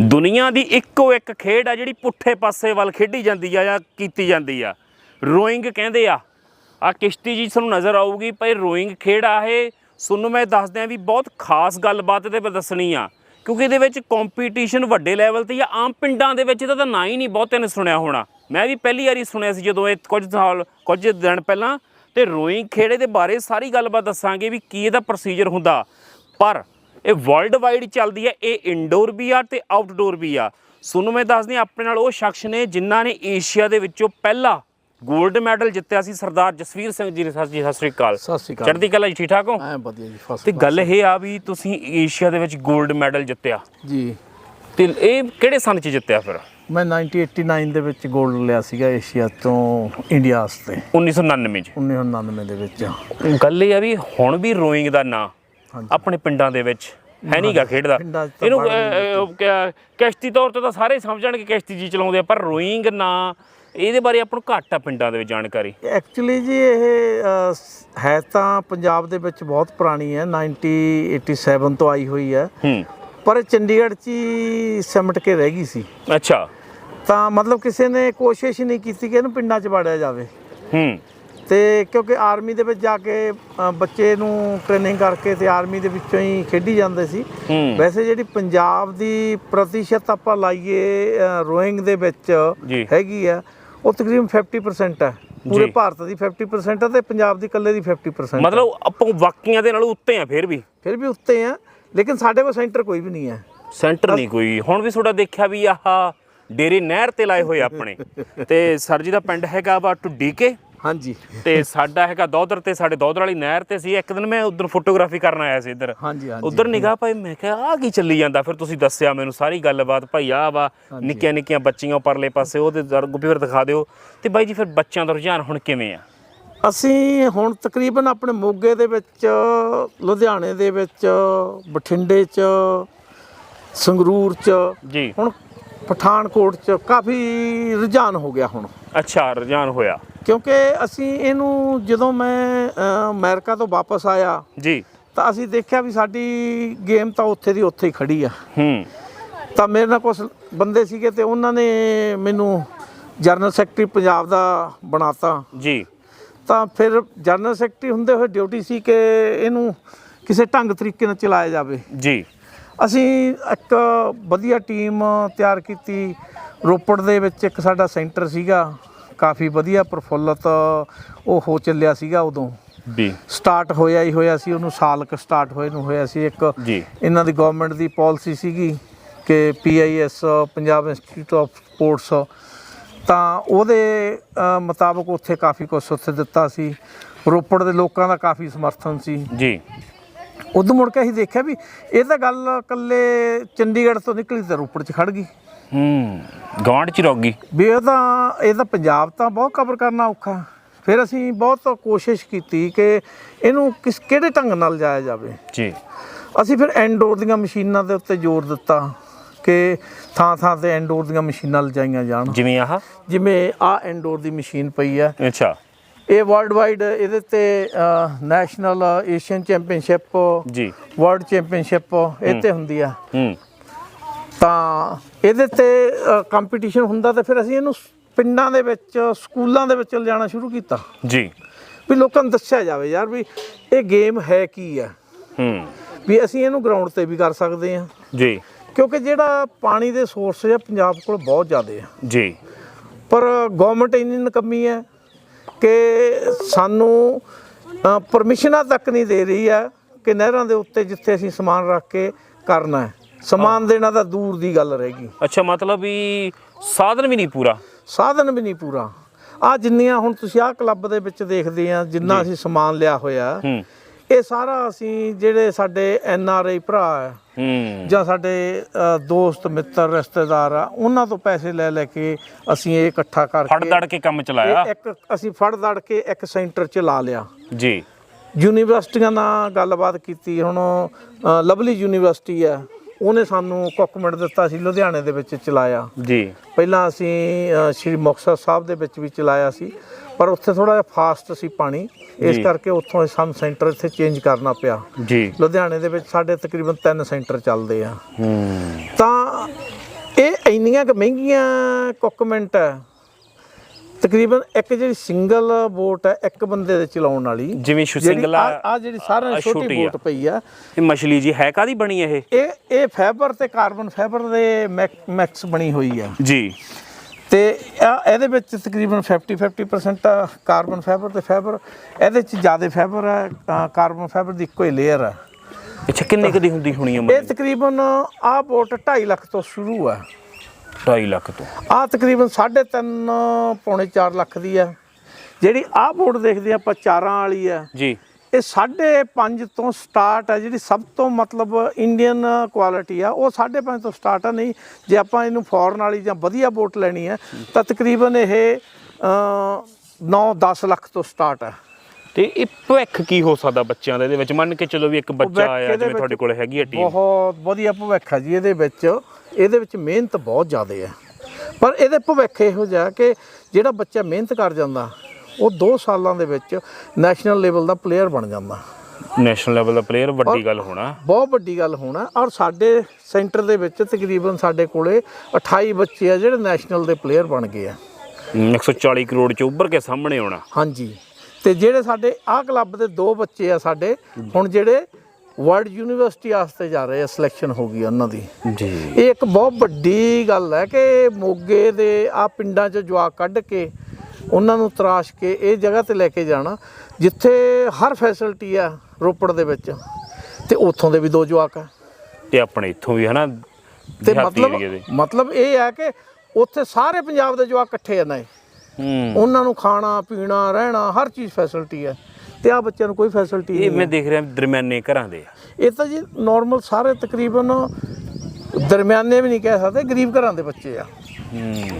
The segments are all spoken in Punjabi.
ਦੁਨੀਆ ਦੀ ਇੱਕੋ ਇੱਕ ਖੇਡ ਆ ਜਿਹੜੀ ਪੁੱਠੇ ਪਾਸੇ ਵੱਲ ਖੇਡੀ ਜਾਂਦੀ ਆ ਜਾਂ ਕੀਤੀ ਜਾਂਦੀ ਆ। ਰੋਇੰਗ ਕਹਿੰਦੇ ਆ। ਆ ਕਿਸ਼ਤੀ ਜੀ ਤੁਹਾਨੂੰ ਨਜ਼ਰ ਆਊਗੀ ਭਾਈ, ਰੋਇੰਗ ਖੇਡ ਆ ਇਹ। ਤੁਹਾਨੂੰ ਮੈਂ ਦੱਸਦਿਆਂ ਵੀ ਬਹੁਤ ਖਾਸ ਗੱਲਬਾਤ ਇਹਦੇ ਪਰ ਦੱਸਣੀ ਆ। ਕਿਉਂਕਿ ਇਹਦੇ ਵਿੱਚ ਕੰਪੀਟੀਸ਼ਨ ਵੱਡੇ ਲੈਵਲ ਤੇ ਜਾਂ ਆਮ ਪਿੰਡਾਂ ਦੇ ਵਿੱਚ ਇਹਦਾ ਤਾਂ ਨਾਂ ਹੀ ਨਹੀਂ ਬਹੁਤੇ ਨੇ ਸੁਣਿਆ ਹੋਣਾ। ਮੈਂ ਵੀ ਪਹਿਲੀ ਵਾਰੀ ਸੁਣਿਆ ਸੀ ਜਦੋਂ ਇਹ ਕੁਝ ਸਾਲ, ਕੁਝ ਦਿਨ ਪਹਿਲਾਂ। ਤੇ ਰੋਇੰਗ ਖੇੜੇ ਦੇ ਬਾਰੇ ਸਾਰੀ ਗੱਲਬਾਤ ਦੱਸਾਂਗੇ ਵੀ ਕੀ ਇਹਦਾ ਪ੍ਰੋਸੀਜਰ ਹੁੰਦਾ। ਪਰ ਇਹ ਵਰਲਡ ਵਾਈਡ ਚੱਲਦੀ ਹੈ ਇਹ ਇਨਡੋਰ ਵੀ ਆ ਤੇ ਆਊਟਡੋਰ ਵੀ ਆ। ਸੋਨੂੰ ਮੈਂ ਦੱਸਦੀ ਆਪਣੇ ਨਾਲ ਉਹ ਸ਼ਖਸ ਨੇ ਜਿਨ੍ਹਾਂ ਨੇ ਏਸ਼ੀਆ ਦੇ ਵਿੱਚੋਂ ਪਹਿਲਾ 골ਡ ਮੈਡਲ ਜਿੱਤਿਆ ਸੀ ਸਰਦਾਰ ਜਸਵੀਰ ਸਿੰਘ ਜੀ ਨੇ। ਸਤਿ ਸ੍ਰੀ ਅਕਾਲ। ਸਤਿ ਸ੍ਰੀ ਅਕਾਲ। ਚੜ੍ਹਦੀ ਕਲਾ ਜੀ ਠੀਕ ਠਾਕ ਹੋ? ਐ ਵਧੀਆ ਜੀ ਫਸਟ ਤੇ ਗੱਲ ਇਹ ਆ ਵੀ ਤੁਸੀਂ ਏਸ਼ੀਆ ਦੇ ਵਿੱਚ 골ਡ ਮੈਡਲ ਜਿੱਤਿਆ। ਜੀ। ਤੇ ਇਹ ਕਿਹੜੇ ਸਨ ਚ ਜਿੱਤਿਆ ਫਿਰ? ਮੈਂ 1989 ਦੇ ਵਿੱਚ 골ਡ ਲਿਆ ਸੀਗਾ ਏਸ਼ੀਆ ਤੋਂ ਇੰਡੀਆ ਵਾਸਤੇ। 1999 ਚ। 1999 ਦੇ ਵਿੱਚ। ਗੱਲ ਇਹ ਆ ਵੀ ਹੁਣ ਵੀ ਰੋਇੰਗ ਦਾ ਨਾਂ ਆਪਣੇ ਪਿੰਡਾਂ ਦੇ ਵਿੱਚ। ਹੈ ਨਹੀਂਗਾ ਖੇਡਦਾ। ਇਹਨੂੰ ਕਿਸ਼ਤੀ ਤੌਰ ਤੇ ਤਾਂ ਸਾਰੇ ਸਮਝਣਗੇ ਕਿਸ਼ਤੀ ਜੀ ਚਲਾਉਂਦੇ ਆ ਪਰ ਰੋਇੰਗ ਨਾਂ ਇਹਦੇ ਬਾਰੇ ਆਪਾਂ ਨੂੰ ਘੱਟ ਆ ਪਿੰਡਾਂ ਦੇ ਵਿੱਚ ਜਾਣਕਾਰੀ। ਐਕਚੁਅਲੀ ਜੀ ਇਹ ਹੈ ਤਾਂ ਪੰਜਾਬ ਦੇ ਵਿੱਚ ਬਹੁਤ ਪੁਰਾਣੀ ਹੈ 1987 ਤੋਂ ਆਈ ਹੋਈ ਹੈ। ਪਰ ਚੰਡੀਗੜ੍ਹ 'ਚ ਹੀ ਸਿਮਟ ਕੇ ਰਹਿ ਗਈ ਸੀ। ਅੱਛਾ। ਤਾਂ ਮਤਲਬ ਕਿਸੇ ਨੇ ਕੋਸ਼ਿਸ਼ ਹੀ ਨਹੀਂ ਕੀਤੀ ਕਿ ਇਹਨੂੰ ਪਿੰਡਾਂ 'ਚ ਵਾੜਿਆ ਜਾਵੇ। ਹੂੰ। ਤੇ ਕਿਉਂਕਿ ਆਰਮੀ ਦੇ ਵਿੱਚ ਜਾ ਕੇ ਅ, ਬੱਚੇ ਨੂੰ ਟ੍ਰੇਨਿੰਗ ਕਰਕੇ ਤੇ ਆਰਮੀ ਦੇ ਵਿੱਚੋਂ ਹੀ ਖੇਡੀ ਜਾਂਦੇ ਸੀ। ਹੂੰ। ਵੈਸੇ ਜਿਹੜੀ ਪੰਜਾਬ ਦੀ ਪ੍ਰਤੀਸ਼ਤ ਆਪਾਂ ਲਾਈਏ ਰੋਇੰਗ ਦੇ ਵਿੱਚ ਜੀ। ਹੈਗੀ ਆ ਉਹ ਤਕਰੀਬਨ 50% ਹੈ ਪੂਰੇ ਜੀ। ਭਾਰਤ ਦੀ 50% ਹੈ ਤੇ ਪੰਜਾਬ ਦੀ ਇਕੱਲੇ ਦੀ 50% ਮਤਲਬ ਆਪਾਂ ਵਾਕੀਆਂ ਦੇ ਨਾਲ ਉੱਤੇ ਆ ਫਿਰ ਵੀ? ਫਿਰ ਵੀ ਉੱਤੇ ਆ ਲੇਕਿਨ ਸਾਡੇ ਕੋਲ ਸੈਂਟਰ ਕੋਈ ਵੀ ਨਹੀਂ ਹੈ ਸੈਂਟਰ ਨਹੀਂ ਕੋਈ। ਹੁਣ ਵੀ ਤੁਹਾਡਾ ਦੇਖਿਆ ਵੀ ਆਹ ਡੇਰੇ ਨਹਿਰ ਤੇ ਲਾਏ ਹੋਏ ਆਪਣੇ। ਤੇ ਸਰ ਜੀ ਦਾ ਪਿੰਡ ਹੈਗਾ ਵਾ ਢੁੱਡੀਕੇ। ਹਾਂਜੀ। ਤੇ ਸਾਡਾ ਹੈਗਾ ਦੋਦਰ ਤੇ ਸਾਡੇ ਦੋਦਰ ਵਾਲੀ ਨਹਿਰ ਤੇ ਸੀ। ਇੱਕ ਦਿਨ ਮੈਂ ਉਧਰ ਫੋਟੋਗ੍ਰਾਫੀ ਕਰਨ ਆਇਆ ਸੀ ਇੱਧਰ। ਹਾਂਜੀ ਹਾਂਜੀ। ਉਧਰ ਨਿਗਾਹ ਪਾਈ ਮੈਂ ਕਿਹਾ ਆ ਕੀ ਚੱਲੀ ਜਾਂਦਾ? ਫਿਰ ਤੁਸੀਂ ਦੱਸਿਆ ਮੈਨੂੰ ਸਾਰੀ ਗੱਲਬਾਤ ਭਾਈ ਆ ਵਾ ਨਿੱਕੀਆਂ ਨਿੱਕੀਆਂ ਬੱਚੀਆਂ ਪਰਲੇ ਪਾਸੇ ਉਹਦੇ ਦਰ- ਗੁੱਪੀ ਫਿਰ ਦਿਖਾ ਦਿਓ। ਤੇ ਬਾਈ ਜੀ ਫਿਰ ਬੱਚਿਆਂ ਦਾ ਰੁਝਾਨ ਹੁਣ ਕਿਵੇਂ ਆ? ਅਸੀਂ ਹੁਣ ਤਕਰੀਬਨ ਆਪਣੇ ਮੋਗੇ ਦੇ ਵਿੱਚ ਲੁਧਿਆਣੇ ਦੇ ਵਿੱਚ ਬਠਿੰਡੇ 'ਚ ਸੰਗਰੂਰ 'ਚ ਜੀ। ਹੁਣ ਪਠਾਨਕੋਟ 'ਚ ਕਾਫੀ ਰੁਝਾਨ ਹੋ ਗਿਆ ਹੁਣ। ਅੱਛਾ ਰੁਝਾਨ ਹੋਇਆ। ਕਿਉਂਕਿ ਅਸੀਂ ਇਹਨੂੰ ਜਦੋਂ ਮੈਂ ਅਮਰੀਕਾ ਤੋਂ ਵਾਪਸ ਆਇਆ ਜੀ। ਤਾਂ ਅਸੀਂ ਦੇਖਿਆ ਵੀ ਸਾਡੀ ਗੇਮ ਤਾਂ ਉੱਥੇ ਦੀ ਉੱਥੇ ਹੀ ਖੜੀ ਆ। ਹੂੰ। ਤਾਂ ਮੇਰੇ ਨਾਲ ਕੁਝ ਬੰਦੇ ਸੀਗੇ ਤੇ ਉਹਨਾਂ ਨੇ ਮੈਨੂੰ ਜਨਰਲ ਸੈਕਟਰੀ ਪੰਜਾਬ ਦਾ ਬਣਾਤਾ। ਜੀ। ਤਾਂ ਫਿਰ ਜਨਰਲ ਸੈਕਟਰੀ ਹੁੰਦੇ ਹੋਏ ਡਿਊਟੀ ਸੀ ਕਿ ਇਹਨੂੰ ਕਿਸੇ ਢੰਗ ਤਰੀਕੇ ਨਾਲ ਚਲਾਇਆ ਜਾਵੇ। ਜੀ। ਅਸੀਂ ਇੱਕ ਵਧੀਆ ਟੀਮ ਤਿਆਰ ਕੀਤੀ। ਰੋਪੜ ਦੇ ਵਿੱਚ ਇੱਕ ਸਾਡਾ ਸੈਂਟਰ ਸੀਗਾ। ਕਾਫੀ ਵਧੀਆ ਪ੍ਰਫੁੱਲਤ ਉਹ ਹੋ ਚੱਲਿਆ ਸੀਗਾ ਉਦੋਂ। ਵੀ ਸਟਾਰਟ ਹੋਇਆ ਹੀ ਹੋਇਆ ਸੀ ਉਹਨੂੰ ਸਾਲ ਕ ਸਟਾਰਟ ਹੋਏ ਨੂੰ ਹੋਇਆ ਸੀ। ਇੱਕ ਜੀ। ਇਹਨਾਂ ਦੀ ਗਵਰਨਮੈਂਟ ਦੀ ਪਾਲਿਸੀ ਸੀਗੀ ਕਿ P I S Punjab institute of sports ਤਾਂ ਉਹਦੇ ਮੁਤਾਬਕ ਉੱਥੇ ਕਾਫੀ ਕੁਝ ਉੱਥੇ ਦਿੱਤਾ ਸੀ। ਰੋਪੜ ਦੇ ਲੋਕਾਂ ਦਾ ਕਾਫੀ ਸਮਰਥਨ ਸੀ। ਜੀ। ਉਦੋਂ ਮੁੜ ਕੇ ਅਸੀਂ ਦੇਖਿਆ ਵੀ ਇਹ ਤਾਂ ਗੱਲ ਇਕੱਲੇ ਚੰਡੀਗੜ੍ਹ ਤੋਂ ਨਿਕਲੀ ਤੇ ਰੋਪੜ 'ਚ ਖੜ ਗਈ। ਹੂੰ ਗਵਾਂਢ ਚ ਰੋਗੀ। ਵੀ ਇਹ ਤਾਂ ਇਹ ਤਾਂ ਪੰਜਾਬ ਤਾਂ ਬਹੁਤ ਕਵਰ ਕਰਨਾ ਔਖਾ। ਫਿਰ ਅਸੀਂ ਬਹੁਤ ਕੋਸ਼ਿਸ਼ ਕੀਤੀ ਕਿ ਇਹਨੂੰ ਕਿਸ ਕਿਹੜੇ ਢੰਗ ਨਾਲ ਜਾਇਆ ਜਾਵੇ। ਜੀ। ਅਸੀਂ ਫਿਰ ਐਂਡੋਰ ਦੀਆਂ ਮਸ਼ੀਨਾਂ ਦੇ ਉੱਤੇ ਜ਼ੋਰ ਦਿੱਤਾ ਕਿ ਥਾਂ ਥਾਂ ਤੇ ਐਂਡੋਰ ਦੀਆਂ ਮਸ਼ੀਨਾਂ ਲਜਾਈਆਂ ਜਾਣ। ਜਿਵੇਂ ਆਹ? ਜਿਵੇਂ ਆ ਐਂਡੋਰ ਦੀ ਮਸ਼ੀਨ ਪਈ ਹੈ। ਅੱਛਾ। ਇਹ ਵਰਲਡ ਵਾਈਡ ਇਹਦੇ ਤੇ ਨੈਸ਼ਨਲ ਏਸ਼ੀਅਨ ਚੈਂਪੀਅਨਸ਼ਿਪ ਜੀ। ਵਰਲਡ ਚੈਂਪੀਅਨਸ਼ਿਪ ਇਹ ਤੇ ਹੁੰਦੀ ਆ। ਹੂੰ। ਤਾਂ ਇਹਦੇ ਤੇ ਕੰਪੀਟੀਸ਼ਨ ਹੁੰਦਾ ਤਾਂ ਫਿਰ ਅਸੀਂ ਇਹਨੂੰ ਪਿੰਡਾਂ ਦੇ ਵਿੱਚ ਸਕੂਲਾਂ ਦੇ ਵਿੱਚ ਲਿਜਾਣਾ ਸ਼ੁਰੂ ਕੀਤਾ। ਜੀ। ਵੀ ਲੋਕਾਂ ਨੂੰ ਦੱਸਿਆ ਜਾਵੇ ਯਾਰ ਵੀ ਇਹ ਗੇਮ ਹੈ ਕੀ ਆ? ਹੂੰ। ਵੀ ਅਸੀਂ ਇਹਨੂੰ ਗਰਾਊਂਡ ਤੇ ਵੀ ਕਰ ਸਕਦੇ ਹਾਂ। ਜੀ। ਕਿਉਂਕਿ ਜਿਹੜਾ ਪਾਣੀ ਦੇ ਸੋਰਸ ਹੈ ਪੰਜਾਬ ਕੋਲ ਬਹੁਤ ਜ਼ਿਆਦੇ ਆ। ਜੀ। ਪਰ ਗਵਰਨਮੈਂਟ ਇੰਨੀ ਨਕਮੀ ਹੈ ਕਿ ਸਾਨੂੰ ਪਰਮਿਸ਼ਨਾਂ ਤੱਕ ਨਹੀਂ ਦੇ ਰਹੀ ਹੈ ਕਿ ਨਹਿਰਾਂ ਦੇ ਉੱਤੇ ਜਿੱਥੇ ਅਸੀਂ ਸਮਾਨ ਰੱਖ ਕੇ ਕਰਨਾ ਹੈ। ਸਮਾਨ ਦੇਣਾ ਤਾਂ ਦੂਰ ਦੀ ਗੱਲ ਰਹਿ ਗਈ। ਅੱਛਾ ਮਤਲਬ ਵੀ ਸਾਧਨ ਵੀ ਨਹੀਂ ਪੂਰਾ? ਸਾਧਨ ਵੀ ਨਹੀਂ ਪੂਰਾ। ਆ ਜਿੰਨੀਆਂ ਹੁਣ ਤੁਸੀਂ ਆਹ ਕਲੱਬ ਦੇ ਵਿੱਚ ਦੇਖਦੇ ਆ ਜਿੰਨਾ ਅਸੀਂ ਸਮਾਨ ਲਿਆ ਹੋਇਆ ਹੂੰ। ਇਹ ਸਾਰਾ ਅਸੀਂ ਜਿਹੜੇ ਸਾਡੇ ਐਨ ਆਰ ਆਈ ਭਰਾ ਹੈ ਹੂੰ। ਜਾਂ ਸਾਡੇ ਅ, ਦੋਸਤ ਮਿੱਤਰ ਰਿਸ਼ਤੇਦਾਰ ਆ ਉਹਨਾਂ ਤੋਂ ਪੈਸੇ ਲੈ ਲੈ ਕੇ ਅਸੀਂ ਇਹ ਇਕੱਠਾ ਫੜ ਕਰਕੇ ਦੜ ਕੇ ਕੰਮ ਚਲਾਇਆ? ਇਹ ਇੱਕ ਅਸੀਂ ਫੜ ਦੜ ਕੇ ਇੱਕ ਸੈਂਟਰ ਚ ਲਾ ਲਿਆ। ਜੀ। ਯੂਨੀਵਰਸਿਟੀਆਂ ਨਾਲ ਗੱਲਬਾਤ ਕੀਤੀ ਹੁਣ ਅ, ਲਵਲੀ ਯੂਨੀਵਰਸਿਟੀ ਆ ਉਹਨੇ ਸਾਨੂੰ ਕੁੱਕਮੈਂਟ ਦਿੱਤਾ ਸੀ ਲੁਧਿਆਣੇ ਦੇ ਵਿੱਚ ਚਲਾਇਆ। ਜੀ। ਪਹਿਲਾਂ ਅਸੀਂ ਅ, ਸ਼੍ਰੀ ਮੁਕਤਸਰ ਸਾਹਿਬ ਦੇ ਵਿੱਚ ਵੀ ਚਲਾਇਆ ਸੀ ਪਰ ਉੱਥੇ ਥੋੜਾ ਜਿਹਾ ਫਾਸਟ ਸੀ ਪਾਣੀ। ਇਸ ਜੀ। ਕਰਕੇ ਉੱਥੋਂ ਸਾਨੂੰ ਸੈਂਟਰ ਇੱਥੇ ਚੇਂਜ ਕਰਨਾ ਪਿਆ। ਜੀ। ਲੁਧਿਆਣੇ ਦੇ ਵਿੱਚ ਸਾਡੇ ਤਕਰੀਬਨ ਤਿੰਨ ਸੈਂਟਰ ਚੱਲਦੇ ਆ। ਹੂੰ। ਤਾਂ ਇੰਨੀਆਂ ਕੁ ਮਹਿੰਗੀਆਂ ਕੁੱਕਮੈਂਟ ਹੈ। ਤਕਰੀਬਨ ਇੱਕ ਜਿਹੜੀ ਸਿੰਗਲ ਬੋਟ ਹੈ ਇੱਕ ਬੰਦੇ ਦੇ ਚਲਾਉਣ ਵਾਲੀ। ਜਿਵੇਂ ਸ਼ੁ- ਸਿੰਗਲ ਆ ਆ ਜਿਹੜੀ ਸਾਰਿਆਂ ਆ ਨਾਲੋਂ ਛੋਟੀ ਆ। ਬੋਟ ਪਈ ਆ। ਇਹ ਮਛਲੀ ਜੀ ਹੈ ਕਾਦੀ ਬਣੀ ਇਹ? ਇਹ ਇਹ ਫਾਈਬਰ ਤੇ ਕਾਰਬਨ ਫਾਈਬਰ ਦੇ ਮੈਕ- ਮੈਕਸ ਬਣੀ ਹੋਈ ਆ। ਜੀ। ਤੇ ਇਹ- ਇਹਦੇ ਵਿੱਚ ਤਕਰੀਬਨ 50 50% ਕਾਰਬਨ ਫਾਈਬਰ ਤੇ ਫਾਈਬਰ। ਇਹਦੇ ਚ ਜ਼ਿਆਦਾ ਫਾਈਬਰ ਹੈ ਕਾਰਬਨ ਫਾਈਬਰ ਦੀ ਇੱਕੋ ਹੀ ਲੇਅਰ ਹੈ ਅੱਛਾ ਕਿੰਨੇ ਕਦੀ ਹੁੰਦੀ ਹੋਣੀ ਹੈ ਇਹ ਤਕਰੀਬਨ ਆਹ ਬੋਟ 2.5 ਲੱਖ ਤੋਂ ਸ਼ੁਰੂ ਹੈ 2.5 ਲੱਖ ਤੋਂ। ਆਹ ਤਕਰੀਬਨ 3.5 ਪੌਣੇ 4 ਲੱਖ ਦੀ ਆ ਜਿਹੜੀ ਆਹ ਬੋਟ ਦੇਖਦੇ ਆਪਾਂ ਚਾਰਾਂ ਵਾਲੀ ਆ ਜੀ। ਇਹ 5.5 ਤੋਂ ਸਟਾਰਟ ਹੈ ਜਿਹੜੀ ਸਭ ਤੋਂ ਮਤਲਬ ਇੰਡੀਅਨ ਕੁਆਲਿਟੀ ਆ ਉਹ 5.5 ਤੋਂ ਸਟਾਰਟ ਆ ਨਹੀਂ ਜੇ ਆਪਾਂ ਇਹਨੂੰ ਫੋਰਨ ਵਾਲੀ ਜਾਂ ਵਧੀਆ ਬੋਟ ਲੈਣੀ ਹੈ ਤਾਂ ਤਕਰੀਬਨ ਇਹ 9-10 ਲੱਖ ਤੋਂ ਸਟਾਰਟ ਹੈ। ਤੇ ਇਹ ਭਵਿੱਖ ਕੀ ਹੋ ਸਕਦਾ ਬੱਚਿਆਂ ਦਾ? ਇਹਦੇ ਵਿੱਚ ਮੰਨ ਕੇ ਚਲੋ ਵੀ ਇੱਕ ਬੱਚਾ ਆਇਆ ਜਿਵੇਂ ਤੁਹਾਡੇ ਕੋਲ ਹੈਗੀ ਹੈ ਟੀਮ ਬਹੁਤ ਵਧੀਆ ਭਵਿੱਖ ਹੈ ਜੀ ਇਹਦੇ ਵਿੱਚ। ਇਹਦੇ ਵਿੱਚ ਮਿਹਨਤ ਬਹੁਤ ਜ਼ਿਆਦਾ ਹੈ। ਪਰ ਇਹਦੇ ਭਵਿੱਖ ਇਹੋ ਜਿਹਾ ਕਿ ਜਿਹੜਾ ਬੱਚਾ ਮਿਹਨਤ ਕਰ ਜਾਂਦਾ ਉਹ 2 ਸਾਲਾਂ ਦੇ ਵਿੱਚ ਨੈਸ਼ਨਲ ਲੈਵਲ ਦਾ ਪਲੇਅਰ ਬਣ ਜਾਂਦਾ। ਨੈਸ਼ਨਲ ਲੈਵਲ ਦਾ ਪਲੇਅਰ ਵੱਡੀ ਗੱਲ ਹੋਣਾ। ਬਹੁਤ ਵੱਡੀ ਗੱਲ ਹੋਣਾ। ਔਰ ਸਾਡੇ ਸੈਂਟਰ ਦੇ ਵਿੱਚ ਤਕਰੀਬਨ ਸਾਡੇ ਕੋਲੇ 28 ਬੱਚੇ ਆ ਜਿਹੜੇ ਨੈਸ਼ਨਲ ਦੇ ਪਲੇਅਰ ਬਣ ਗਏ ਆ। ਹਮ, 140 ਕਰੋੜ ਚ ਉੱਭਰ ਕੇ ਸਾਹਮਣੇ ਆਉਣਾ। ਹਾਂਜੀ। ਤੇ ਜਿਹੜੇ ਸਾਡੇ ਆਹ ਕਲੱਬ ਦੇ ਦੋ ਬੱਚੇ ਆ ਸਾਡੇ ਹੁਣ ਜਿਹੜੇ ਵਰਲਡ ਯੂਨੀਵਰਸਿਟੀ ਵਾਸਤੇ ਜਾ ਰਹੇ ਆ ਸਿਲੈਕਸ਼ਨ ਹੋ ਗਈ ਉਹਨਾਂ ਦੀ। ਜੀ। ਇਹ ਇੱਕ ਬਹੁਤ ਵੱਡੀ ਗੱਲ ਹੈ ਕਿ ਮੋਗੇ ਦੇ ਆ ਪਿੰਡਾਂ 'ਚ ਜਵਾਕ ਕੱਢ ਕੇ ਉਹਨਾਂ ਨੂੰ ਤਰਾਸ਼ ਕੇ ਇਹ ਜਗ੍ਹਾ ਤੇ ਲੈ ਕੇ ਜਾਣਾ ਜਿੱਥੇ ਹਰ ਫੈਸਿਲਿਟੀ ਆ ਰੋਪੜ ਦੇ ਵਿੱਚ। ਤੇ ਉੱਥੋਂ ਦੇ ਵੀ ਦੋ ਜਵਾਕ ਆ। ਤੇ ਆਪਣੇ ਇੱਥੋਂ ਵੀ ਹਨਾ ਤੇ ਮਤਲਬ ਮਤਲਬ ਇਹ ਹੈ ਕਿ ਉੱਥੇ ਸਾਰੇ ਪੰਜਾਬ ਦੇ ਜਵਾਕ ਇਕੱਠੇ ਆ ਨਾ ਇਹ। ਉਹਨਾਂ ਨੂੰ ਖਾਣਾ ਪੀਣਾ ਰਹਿਣਾ ਹਰ ਚੀਜ਼ ਫੈਸਿਲਿਟੀ ਹੈ। ਤੇ ਆ ਬੱਚਿਆਂ ਨੂੰ ਕੋਈ ਫੈਸਿਲਿਟੀ ਇਹ ਨਹੀਂ ਮੈਂ ਦੇਖ ਰਿਹਾ ਦਰਮਿਆਨੇ ਘਰਾਂ ਦੇ ਇਹ ਤਾਂ ਜੀ ਨਾਰਮਲ ਸਾਰੇ ਤਕਰੀਬਨ ਦਰਮਿਆਨੇ ਵੀ ਨਹੀਂ ਕਹਿ ਸਕਦੇ ਗਰੀਬ ਘਰਾਂ ਦੇ ਬੱਚੇ ਆ।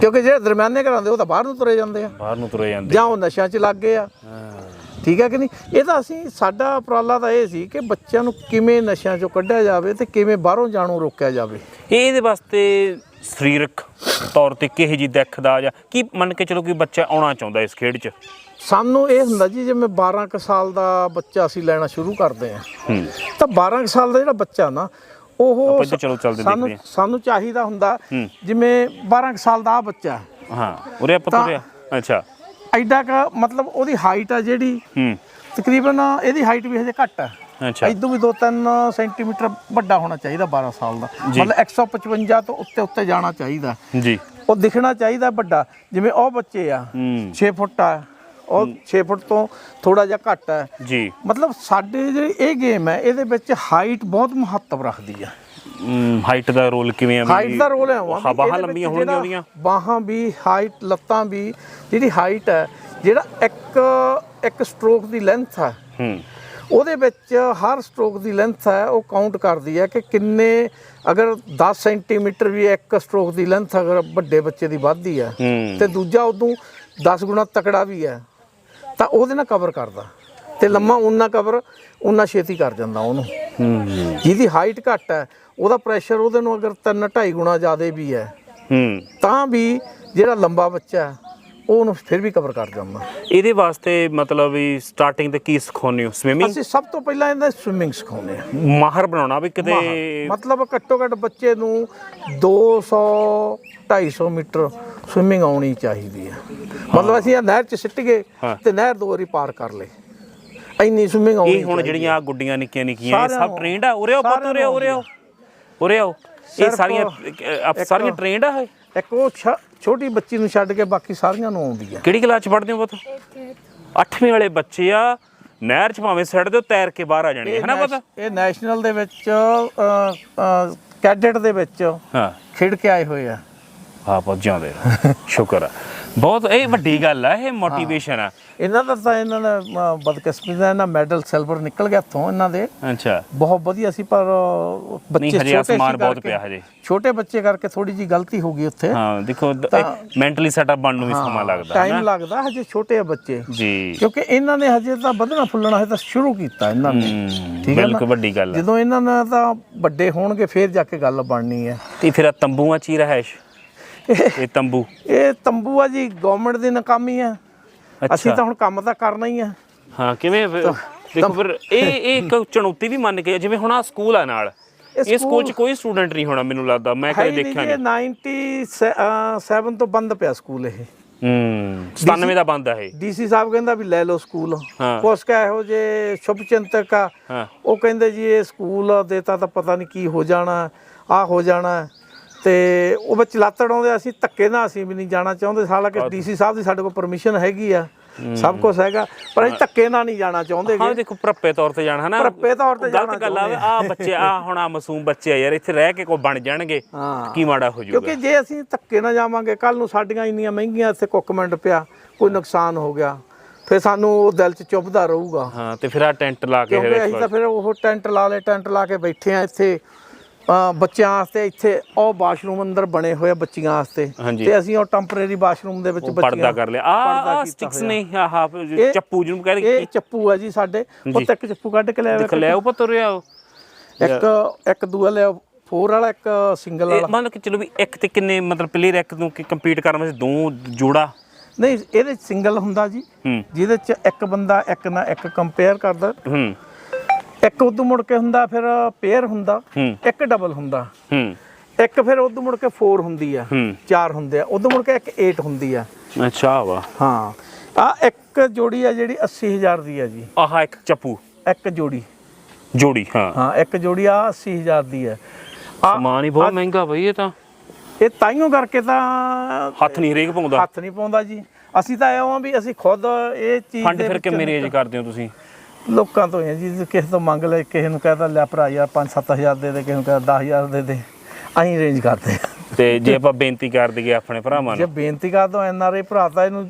ਕਿਉਂਕਿ ਜਿਹੜੇ ਦਰਮਿਆਨੇ ਘਰਾਂ ਦੇ ਉਹ ਤਾਂ ਬਾਹਰ ਨੂੰ ਤੁਰੇ ਜਾਂਦੇ ਆ। ਬਾਹਰ ਨੂੰ ਤੁਰੇ ਜਾਂਦੇ ਜਾਂ ਉਹ ਨਸ਼ਿਆਂ 'ਚ ਲੱਗ ਗਏ ਆ। ਠੀਕ ਹੈ ਕਿ ਨਹੀਂ? ਇਹ ਤਾਂ ਅਸੀਂ ਸਾਡਾ ਉਪਰਾਲਾ ਤਾਂ ਇਹ ਸੀ ਕਿ ਬੱਚਿਆਂ ਨੂੰ ਕਿਵੇਂ ਨਸ਼ਿਆਂ 'ਚੋਂ ਕੱਢਿਆ ਜਾਵੇ ਤੇ ਕਿਵੇਂ ਬਾਹਰੋਂ ਜਾਣੋਂ ਰੋਕਿਆ ਜਾਵੇ। ਇਹ ਇਹਦੇ ਵਾਸਤੇ ਸਰੀਰਕ ਤੌਰ ਤੇ ਕਿਹੋ ਜੀ ਦਿਖਦਾ ਜਾਂ ਕੀ ਮੰਨ ਕੇ ਚਲੋ ਕੋਈ ਬੱਚਾ ਆਉਣਾ ਚਾਹੁੰਦਾ ਇਸ ਖੇਡ 'ਚ? ਸਾਨੂੰ ਇਹ ਹੁੰਦਾ ਜੀ ਜਿਵੇਂ 12 ਕੁ ਸਾਲ ਦਾ ਬੱਚਾ ਅਸੀਂ ਲੈਣਾ ਸ਼ੁਰੂ ਕਰਦੇ ਆ ਤਾਂ 12 ਕੁ ਸਾਲ ਦਾ ਜਿਹੜਾ ਬੱਚਾ ਨਾ ਉਹ ਸਾਨੂੰ ਸਾਨੂੰ ਚਾਹੀਦਾ ਹੁੰਦਾ। ਜਿਵੇਂ 12 ਕੁ ਸਾਲ ਦਾ ਆ ਬੱਚਾ ਹਾਂ। ਉਰੇ ਆਪਾਂ ਤਾਂ- ਤੁਰਿਆ। ਅੱਛਾ। ਐਡਾ ਕ ਮਤਲਬ ਉਹਦੀ ਹਾਈਟ ਆ ਜਿਹੜੀ ਹੂੰ। ਤਕਰੀਬਨ ਇਹਦੀ ਹਾਈਟ ਵੀ ਹਜੇ ਘੱਟ ਹੈ। ਅੱਛਾ। ਇਦੋਂ ਵੀ 2-3 ਸੈਂਟੀਮੀਟਰ ਵੱਡਾ ਹੋਣਾ ਚਾਹੀਦਾ 12 ਸਾਲ ਦਾ। ਮਤਲਬ 155 ਤੋਂ ਉੱਤੇ ਉੱਤੇ ਜਾਣਾ ਚਾਹੀਦਾ। ਜੀ। ਉਹ ਦਿਖਣਾ ਚਾਹੀਦਾ ਵੱਡਾ। ਜਿਵੇਂ ਉਹ ਬੱਚੇ ਆ ਹੂੰ। 6 ਫੁੱਟ ਆ ਉਹ 6 ਫੁੱਟ ਤੋਂ ਥੋੜਾ ਜਿਹਾ ਘੱਟ ਹੈ ਜੀ। ਮਤਲਬ ਸਾਡੇ ਜਿਹੜੀ ਇਹ ਗੇਮ ਹੈ ਇਹਦੇ ਵਿੱਚ ਹਾਈਟ ਬਹੁਤ ਮਹੱਤਵ ਰੱਖਦੀ ਆ। ਹਾਈਟ ਦਾ ਰੋਲ ਕਿਵੇਂ ਆ ਹਾਈਟ ਦਾ ਰੋਲ ਹੈ ਹਾਂ, ਬਾਹਾਂ ਲੰਬੀਆਂ ਹੋਣਗੀਆਂ ਉਹਦੀਆਂ? ਬਾਹਾਂ ਵੀ ਹਾਈਟ ਲੱਤਾਂ ਵੀ ਜਿਹੜੀ ਹਾਈਟ ਹੈ ਜਿਹੜਾ ਇੱਕ ਇੱਕ ਸਟ੍ਰੋਕ ਦੀ ਲੈਂਥ ਹੂੰ। ਉਹਦੇ ਵਿੱਚ ਹਰ ਸਟ੍ਰੋਕ ਦੀ ਲੈਂਥ ਹੈ ਉਹ ਕਾਊਂਟ ਕਰਦੀ ਹੈ ਕਿ ਕਿੰਨੇ ਅਗਰ 10 ਸੈਂਟੀਮੀਟਰ ਵੀ ਇੱਕ ਸਟ੍ਰੋਕ ਦੀ ਲੈਂਥ ਅਗਰ ਵੱਡੇ ਬੱਚੇ ਦੀ ਵੱਧਦੀ ਹੈ ਤੇ ਦੂਜਾ ਉਦੋਂ 10 ਗੁਣਾ ਤਕੜਾ ਵੀ ਹੈ ਤਾਂ ਉਹਦੇ ਨਾਲ ਕਵਰ ਕਰਦਾ। ਤੇ ਲੰਮਾ ਉਨਾ ਕਵਰ ਉਨਾ ਛੇਤੀ ਕਰ ਜਾਂਦਾ ਉਹਨੂੰ। ਜਿਹਦੀ ਹਾਈਟ ਘੱਟ ਹੈ ਉਹਦਾ ਪ੍ਰੈਸ਼ਰ ਉਹਦੇ ਨੂੰ ਅਗਰ 3 2.5 ਗੁਣਾ ਜ਼ਿਆਦਾ ਵੀ ਹੈ। ਤਾਂ ਵੀ ਜਿਹੜਾ ਲੰਬਾ ਬੱਚਾ ਹੈ ਉਹਨੂੰ ਫਿਰ ਵੀ ਕਵਰ ਕਰ ਜਾਂਦਾ ਇਹਦੇ ਵਾਸਤੇ ਮਤਲਬ ਵੀ ਸਟਾਰਟਿੰਗ ਤੇ ਕੀ ਸਿਖਾਉਂਦੇ ਹੋ? ਸਵਿਮਿੰਗ ਅਸੀਂ ਸਭ ਤੋਂ ਪਹਿਲਾਂ ਇਹਦਾ ਸਵਿਮਿੰਗ ਸਿਖਾਉਂਦੇ ਆ ਮਾਹਰ ਬਣਾਉਣਾ ਵੀ ਕਿਤੇ ਮਤਲਬ ਘੱਟੋ ਘੱਟ ਬੱਚੇ ਨੂੰ 200 250 ਮੀਟਰ ਸਵਿਮਿੰਗ ਆਉਣੀ ਚਾਹੀਦੀ ਹੈ। ਮਤਲਬ ਅਸੀਂ ਇਹ ਨਹਿਰ 'ਚ ਸਿੱਟ ਗਏ। ਤੇ ਨਹਿਰ ਦੋ ਵਾਰੀ ਪਾਰ ਕਰ ਲੇ ਇੰਨੀ ਸਵਿਮਿੰਗ ਆਉਣੀ ਇਹ ਹੁਣ ਜਿਹੜੀਆਂ ਗੁੱਡੀਆਂ ਨਿੱਕੀਆਂ ਨਿੱਕੀਆਂ ਇਹ ਸਭ ਟ੍ਰੇਨਡ ਆ? ਉਰੇ ਆਓ ਪੁੱਤ ਆਓ ਉਰੇ ਆਓ। ਉਰੇ ਆਓ। ਇਹ ਸਿਰਫ ਸਾਰੀਆਂ ਅਹ, ਸਾਰੀਆਂ ਟ੍ਰੇਨਡ ਆ ਇਹ? ਇੱਕ ਉਹ ਛ- ਛੋਟੀ ਬੱਚੀ ਨੂੰ ਛੱਡ ਕੇ ਬਾਕੀ ਸਾਰੀਆਂ ਨੂੰ ਆਉਂਦੀ ਹੈ ਕਿਹੜੀ ਕਲਾਸ ਚ ਪੜ੍ਹਦੇ ਹੋ ਪੁੱਤ? 8ਵੀਂ ਵਾਲੇ ਬੱਚੇ ਆ ਨਹਿਰ ਚ ਭਾਵੇਂ ਸੜ ਦਿਓ ਤੈਰ ਕੇ ਬਾਹਰ ਆ ਜਾਣਗੇ ਹਨਾ ਪਤਾ? ਇਹ ਨੈਸ਼ਨਲ ਦੇ ਵਿੱਚ ਕੈਡਟ ਦੇ ਵਿੱਚ ਹਾਂ। ਖੇਡ ਕੇ ਆਏ ਹੋਏ ਆ। ਆ ਜਾਂਦੇ ਰਹੋ। ਸ਼ੁਕਰ ਆ। ਬਹੁਤ ਇਹ ਵੱਡੀ ਗੱਲ ਆ ਇਹ ਮੋਟੀਵੇਸ਼ਨ ਆ। ਇਹਨਾਂ ਦਾ ਤਾਂ ਇਹਨਾਂ ਦਾ ਅਹ, ਬਦਕਿਸਮਤੀ ਦਾ ਇਹਨਾਂ ਮੈਡਲ ਸਿਲਵਰ ਨਿਕਲ ਗਿਆ ਇੱਥੋਂ ਇਹਨਾਂ ਦੇ। ਅੱਛਾ। ਬਹੁਤ ਵਧੀਆ ਸੀ ਪਰ ਬੱਚੇ ਹਜੇ ਛੋਟੇ ਅਸਮਾਨ ਸੀ ਬਹੁਤ ਕਰਕੇ- ਪਿਆ ਹਜੇ। ਛੋਟੇ ਬੱਚੇ ਕਰਕੇ ਥੋੜੀ ਜੀ ਗਲਤੀ ਹੋ ਗਈ ਉੱਥੇ। ਹਾਂ ਦੇਖੋ ਮੈਂਟਲੀ ਸੈਟਅਪ ਬਣਨ ਨੂੰ ਵੀ ਸਮਾਂ ਲੱਗਦਾ ਟਾਈਮ ਲੱਗਦਾ ਹਜੇ ਛੋਟੇ ਆ ਬੱਚੇ। ਜੀ। ਕਿਉਂਕਿ ਇਹਨਾਂ ਨੇ ਹਜੇ ਤਾਂ ਵਧਣਾ ਫੁੱਲਣਾ ਹਜੇ ਤਾਂ ਸ਼ੁਰੂ ਕੀਤਾ ਇਹਨਾਂ ਨੇ। ਹਮ, ਠੀਕ ਹੈ ਨਾ? ਬਿਲਕੁਲ ਵੱਡੀ ਗੱਲ ਆ। ਜਦੋਂ ਇਹਨਾਂ ਨੇ ਤਾਂ ਵੱਡੇ ਹੋਣਗੇ ਫੇਰ ਜਾ ਕੇ ਗੱਲ ਬਣਨੀ ਹੈ। ਤੇ ਫਿਰ ਤੰਬੂਆਂ ਚ ਹੀ ਰਹਿਸ਼ ਇਹ ਤੰਬੂ? ਇਹ ਤੰਬੂ ਆ ਜੀ ਗਵਰਨਮੈਂਟ ਦੀ ਨਾਕਾਮੀ ਹੈ ਅਸੀਂ ਤਾਂ ਹੁਣ ਕੰਮ ਤਾਂ ਕਰਨਾ ਹੀ ਹੈ ਹਾਂ ਕਿਵੇਂ ਦੇਖੋ ਫਿਰ ਇਹ ਇਹ ਇੱਕ ਚੁਣੌਤੀ ਵੀ ਮੰਨ ਕੇ ਜਿਵੇਂ ਹੁਣ ਆ ਸਕੂਲ ਆ ਨਾਲ ਇਹ ਸਕੂਲ 'ਚ ਕੋਈ ਸਟੂਡੈਂਟ ਨਹੀਂ ਹੋਣਾ ਮੈਨੂੰ ਲੱਗਦਾ ਮੈਂ ਕਦੇ ਨਹੀਂ ਦੇਖਿਆ ਜੀ ਨਹੀਂ। 97 ਤੋਂ ਬੰਦ ਪਿਆ ਸਕੂਲ ਇਹ। ਹੂੰ 97 ਦਾ ਬੰਦ ਹੈ ਇਹ। ਡੀਸੀ ਸਾਹਿਬ ਕਹਿੰਦਾ ਵੀ ਲੈ ਲਓ ਸਕੂਲ। ਕੁਛ ਕਾ ਇਹੋ ਜੇ ਸ਼ੁਭ ਚਿੰਤਕ ਆ। ਉਹ ਕਹਿੰਦੇ ਜੀ ਇਹ ਸਕੂਲ ਦੇਤਾ ਤਾਂ ਪਤਾ ਨਹੀਂ ਕੀ ਹੋ ਜਾਣਾ ਆ ਹੋ ਜਾਣਾ। ਤੇ ਉਹ ਵਿੱਚ ਲੱਤ ਅੜਾਉਂਦੇ ਅਸੀਂ ਧੱਕੇ ਨਾਲ ਅਸੀਂ ਵੀ ਨਹੀਂ ਜਾਣਾ ਚਾਹੁੰਦੇ। ਹਾਲਾਂਕਿ ਡੀਸੀ ਸਾਹਿਬ ਦੀ ਸਾਡੇ ਕੋਲ ਪਰਮਿਸ਼ਨ ਹੈਗੀ ਆ ਸਭ ਕੁਝ ਹੈਗਾ ਪਰ ਅਸੀਂ ਧੱਕੇ ਨਾਲ ਨਹੀਂ ਜਾਣਾ ਚਾਹੁੰਦੇ ਹਾਂ ਦੇਖੋ ਪ੍ਰੱਪੇ ਤੌਰ ਤੇ ਜਾਣਾ ਹਨਾ? ਪ੍ਰੱਪੇ ਤੌਰ ਤੇ ਜਾਣਾ ਗਲਤ ਗੱਲ ਆ ਆ। ਬੱਚੇ ਆ ਹੁਣ ਆ ਮਾਸੂਮ ਬੱਚੇ ਆ ਯਾਰ ਇੱਥੇ ਰਹਿ ਕੇ ਕੋ ਬਣ ਜਾਣਗੇ ਕੀ ਮਾੜਾ ਹੋ ਜਾਊਗਾ? ਕਿਉਂਕਿ ਜੇ ਅਸੀਂ ਧੱਕੇ ਨਾਲ ਜਾਵਾਂਗੇ ਕੱਲ ਨੂੰ ਸਾਡੀਆਂ ਇੰਨੀਆਂ ਮਹਿੰਗੀਆਂ ਇੱਥੇ ਕੁੱਕਮੈਂਟ ਪਿਆ ਕੋਈ ਨੁਕਸਾਨ ਹੋ ਗਿਆ ਫਿਰ ਸਾਨੂੰ ਉਹ ਦਿਲ 'ਚ ਚੁੱਭਦਾ ਰਹੂਗਾ। ਹਾਂ ਤੇ ਫਿਰ ਆ ਟੈਂਟ ਲਾ ਕੇ ਕਿਉਂਕਿ ਅਸੀਂ ਤਾਂ ਫਿਰ ਉਹ ਟੈਂਟ ਲਾ ਲਏ ਟੈਂਟ ਲਾ ਕੇ ਬੈਠੇ ਆ ਇੱਥੇ। ਬੱਚਿਆਂ ਵਾਸਤੇ ਇੱਥੇ ਉਹ ਬਾਥਰੂਮ ਅੰਦਰ ਬਣੇ ਹੋਏ ਆ ਬੱਚੀਆਂ ਵਾਸਤੇ। ਤੇ ਅਸੀਂ ਉਹ ਟੈਂਪਰੇਰੀ ਬਾਥਰੂਮ ਦੇ ਵਿੱਚ ਪਰਦਾ ਕਰ ਲਿਆ। ਆ ਸਟਿਕਸ। ਨੇ ਆਹ ਚੱਪੂ ਜਿਹਨੂੰ ਕਹਿੰਦੇ ਇਹ ਚੱਪੂ ਆ ਜੀ ਸਾਡੇ। ਉਹ ਤੱਕ ਚੱਪੂ ਕੱਢ ਕੇ ਲਿਆ ਦੇਖ ਲਿਆ ਉਹ ਤੁਰਿਆ ਇੱਕ ਇੱਕ ਦੂਆ ਲਿਆ ਫੋਰ ਵਾਲਾ ਇੱਕ ਸਿੰਗਲ ਵਾਲਾ। ਮੰਨ ਲਓ ਕਿ ਚਲੋ ਵੀ ਇੱਕ ਤੇ ਕਿੰਨੇ ਮਤਲਬ ਪਲੇਅਰ ਇੱਕ ਨੂੰ ਕਿ ਕੰਪੀਟ ਕਰਨ ਵਾਸਤੇ ਦੋ ਜੋੜਾ। ਨਹੀਂ ਇਹਦੇ ਸਿੰਗਲ ਹੁੰਦਾ ਜੀ। ਜਿਹਦੇ ਚ ਇੱਕ ਬੰਦਾ ਇੱਕ ਨਾਲ ਇੱਕ ਕੰਪੇਅਰ ਕਰਦਾ। ਹੂੰ। ਇੱਕ ਉਦੋਂ ਮੁੜ ਕੇ ਹੁੰਦਾ ਫਿਰ ਪੇਅਰ ਹੁੰਦਾ ਇੱਕ ਡਬਲ ਹੁੰਦਾ। ਹੂੰ। ਇੱਕ ਫਿਰ ਉਦੋਂ ਮੁੜ ਕੇ 4 ਹੁੰਦੀ ਆ ਚਾਰ ਹੁੰਦੇ ਆ ਉਦੋਂ ਮੁੜ ਕੇ ਇੱਕ 8 ਹੁੰਦੀ ਆ। ਅੱਛਾ ਵਾ। ਹਾਂ। ਆ ਇੱਕ ਜੋੜੀ ਆ ਜਿਹੜੀ 80000 ਦੀ ਆ ਜੀ। ਆਹ ਇੱਕ ਚੱਪੂ। ਇੱਕ ਜੋੜੀ। ਜੋੜੀ ਹਾਂ। ਹਾਂ ਇੱਕ ਜੋੜੀ ਆ 80000 ਦੀ ਆ। ਸਮਾਨ ਹੀ ਬਹੁਤ ਮਹਿੰਗਾ ਬਈ ਇਹ ਤਾਂ। ਇਹ ਤਾਈਓ ਕਰਕੇ ਤਾਂ ਹੱਥ ਨਹੀਂ ਹਰੇਕ ਪਾਉਂਦਾ। ਹੱਥ ਨਹੀਂ ਪਾਉਂਦਾ ਜੀ। ਅਸੀਂ ਤਾਂ ਆਏ ਹਾਂ ਵੀ ਅਸੀਂ ਖੁਦ ਇਹ ਚੀਜ਼ ਫੰਡ ਫਿਰ ਕਿਵੇਂ ਰੇਜ ਕਰਦੇ ਹੋ ਤੁਸੀਂ? ਲੋਕਾਂ ਤੋਂ ਹੀ ਆ ਜੀ ਕਿਸੇ ਤੋਂ ਮੰਗ ਲੈ ਕਿਸੇ ਨੂੰ ਕਹਦਾ ਲਿਆ ਭਰਾ ਯਾਰ 5-7000 ਦੇ ਦੇ ਕਿਸੇ ਨੂੰ ਕਹਦਾ 10000 ਦੇ ਦੇ ਅਸੀਂ ਰੇਂਜ ਕਰਦੇ ਆ। ਤੇ ਜੇ ਆਪਾਂ ਬੇਨਤੀ ਕਰ ਦਈਏ ਆਪਣੇ ਭਰਾਵਾਂ ਜੇ ਨੂੰ ਬੇਨਤੀ ਕਰ ਦੋ ਐਨ ਆਰ ਆਈ ਭਰਾ ਤਾਂ ਇਹਨੂੰ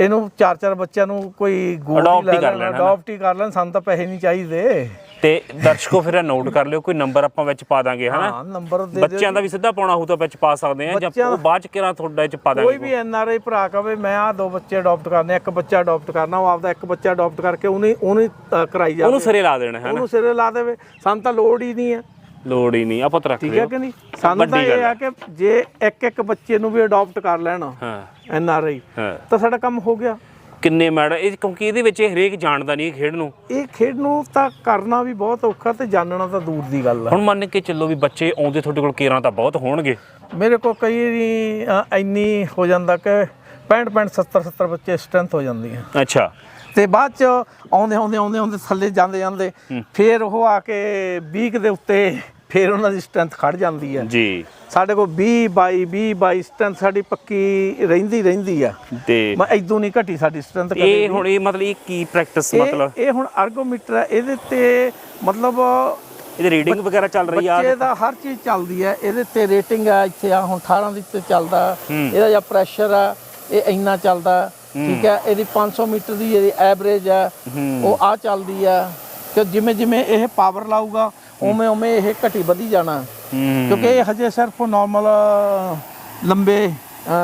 ਇਹਨੂੰ ਚਾਰ ਚਾਰ ਬੱਚਿਆਂ ਨੂੰ ਕੋਈ ਗੋਦ Adopt ਹੀ ਕਰ ਲੈਣ? ਅਡਾਪਟ ਹੀ ਕਰ ਲੈਣ ਸਾਨੂੰ ਤਾਂ ਪੈਸੇ ਨਹੀਂ ਚਾਹੀਦੇ। ਤੇ ਦਰਸ਼ਕੋ ਫਿਰ ਨੋਟ ਕਰ ਲਿਓ ਕੋਈ ਨੰਬਰ ਆਪਾਂ ਵਿੱਚ ਪਾ ਦਾਂਗੇ ਹਨਾ? ਹਾਂ ਨੰਬਰ ਦੇ ਦਿਓ ਬੱਚਿਆਂ ਦਾ ਵੀ ਸਿੱਧਾ ਪਾਉਣਾ ਹੋਊ ਤਾਂ ਵਿੱਚ ਪਾ ਸਕਦੇ ਆ ਜਾਂ ਬੱਚਿਆਂ ਉਹ ਬਾਅਦ ਚ ਕਿਹੜਾ ਤੁਹਾਡਾ ਚ ਪਾ ਕੋਈ ਦਾਂਗੇ ਵੀ ਐਨ ਆਰ ਆਈ ਭਰਾ ਕਵੇ ਮੈਂ ਆ ਦੋ ਬੱਚੇ ਅਡਾਪਟ ਕਰਨੇ ਇੱਕ ਬੱਚਾ ਅਡਾਪਟ ਕਰਨਾ ਉਹ ਆਪਦਾ ਇੱਕ ਬੱਚਾ ਅਡਾਪਟ ਕਰਕੇ ਉਹਨੇ ਉਹਨੇ ਅ, ਕਰਾਈ ਜਾਵੇ। ਉਹਨੂੰ ਸਿਰੇ ਲਾ ਦੇਣਾ ਹੈ ਨਾ ਉਹਨੂੰ ਸਿਰੇ ਲਾ ਦੇਵੇ। ਸਾਨੂੰ ਤਾਂ ਲੋੜ ਹੀ ਨਹੀਂ ਹੈ। ਲੋੜ ਹੀ ਨਹੀਂ ਆਪਾਂ ਤਾਂ ਰੱਖ ਠੀਕ ਹੈ ਲਿਓ ਕਿ ਨਹੀਂ? ਸਾਨੂੰ ਤਾਂ ਇਹ ਆ ਕਿ ਜੇ ਇੱਕ ਇੱਕ ਬੱਚੇ ਨੂੰ ਵੀ ਅਡਾਪਟ ਕਰ ਲੈਣ ਹਾਂ। ਐਨ ਆਰ ਆਈ ਹਾਂ। ਤਾਂ ਸਾਡਾ ਕੰਮ ਹੋ ਗਿਆ। ਕਿੰਨੇ ਮੈਡਲ ਇਹ ਕਿਉਂਕਿ ਇਹਦੇ ਵਿੱਚ ਇਹ ਹਰੇਕ ਜਾਣਦਾ ਨਹੀਂ ਇਹ ਖੇਡ ਨੂੰ। ਇਹ ਖੇਡ ਨੂੰ ਤਾਂ ਕਰਨਾ ਵੀ ਬਹੁਤ ਔਖਾ ਤੇ ਜਾਣਨਾ ਤਾਂ ਦੂਰ ਦੀ ਗੱਲ ਆ। ਹੁਣ ਮੰਨ ਕੇ ਚੱਲੋ ਵੀ ਬੱਚੇ ਆਉਂਦੇ ਤੁਹਾਡੇ ਕੋਲ ਕੇਰਾਂ ਤਾਂ ਬਹੁਤ ਹੋਣਗੇ। ਮੇਰੇ ਕੋਲ ਕਈ ਵਾਰੀ ਇੰਨੀ ਹੋ ਜਾਂਦਾ ਕਿ 65 65 70 70 ਬੱਚੇ ਸਟਰੈਂਥ ਹੋ ਜਾਂਦੀ ਹੈ ਅੱਛਾ। ਤੇ ਬਾਅਦ ਚ ਆਉਂਦੇ ਆਉਂਦੇ ਆਉਂਦੇ ਆਉਂਦੇ ਥੱਲੇ ਜਾਂਦੇ ਜਾਂਦੇ ਫੇਰ ਉਹ ਆ ਕੇ 20 ਕੁ ਦੇ ਉੱਤੇ ਫੇਰ ਉਹਨਾਂ ਦੀ ਸਟਰੈਂਥ ਖੜ ਜਾਂਦੀ ਹੈ ਜੀ। ਸਾਡੇ ਕੋਲ 20 22 20 22 ਸਟਰੈਂਥ ਸਾਡੀ ਪੱਕੀ ਰਹਿੰਦੀ ਰਹਿੰਦੀ ਆ। ਤੇ ਮੈਂ ਇਦੋਂ ਨਹੀਂ ਘਟੀ ਸਾਡੀ ਸਟਰੈਂਥ ਇਹ ਹੁਣ ਇਹ ਮਤਲਬ ਇਹ ਕੀ ਪ੍ਰੈਕਟਿਸ ਮਤਲਬ? ਇਹ ਹੁਣ ਅਰਗੋਮੀਟਰ ਹੈ ਇਹਦੇ ਤੇ ਮਤਲਬ ਇਹਦੀ ਰੀਡਿੰਗ ਵਗੈਰਾ ਚੱਲ ਰਹੀ ਆ ਬੱਚੇ ਦਾ ਹਰ ਚੀਜ਼ ਚੱਲਦੀ ਹੈ ਇਹਦੇ ਤੇ ਰੇਟਿੰਗ ਆ ਇੱਥੇ ਆ ਹੁਣ 18 ਦੇ ਉੱਤੇ ਚੱਲਦਾ। ਇਹਦਾ ਜਾਂ ਪ੍ਰੈਸ਼ਰ ਆ ਇਹ ਇੰਨਾ ਚੱਲਦਾ। ਠੀਕ ਹੈ ਇਹਦੀ 500 ਮੀਟਰ ਦੀ ਇਹਦੀ ਐਵਰੇਜ ਆ ਉਹ ਆ ਚੱਲਦੀ ਆ। ਕਿ ਜਿਵੇਂ ਜਿਵੇਂ ਇਹ ਪਾਵਰ ਲਾਊਗਾ ਉਵੇਂ ਉਵੇਂ ਇਹ ਘਟੀ ਵਧੀ ਜਾਣਾ। ਕਿਉਂਕਿ ਇਹ ਹਜੇ ਸਿਰਫ ਨਾਰਮਲ ਲੰਬੇ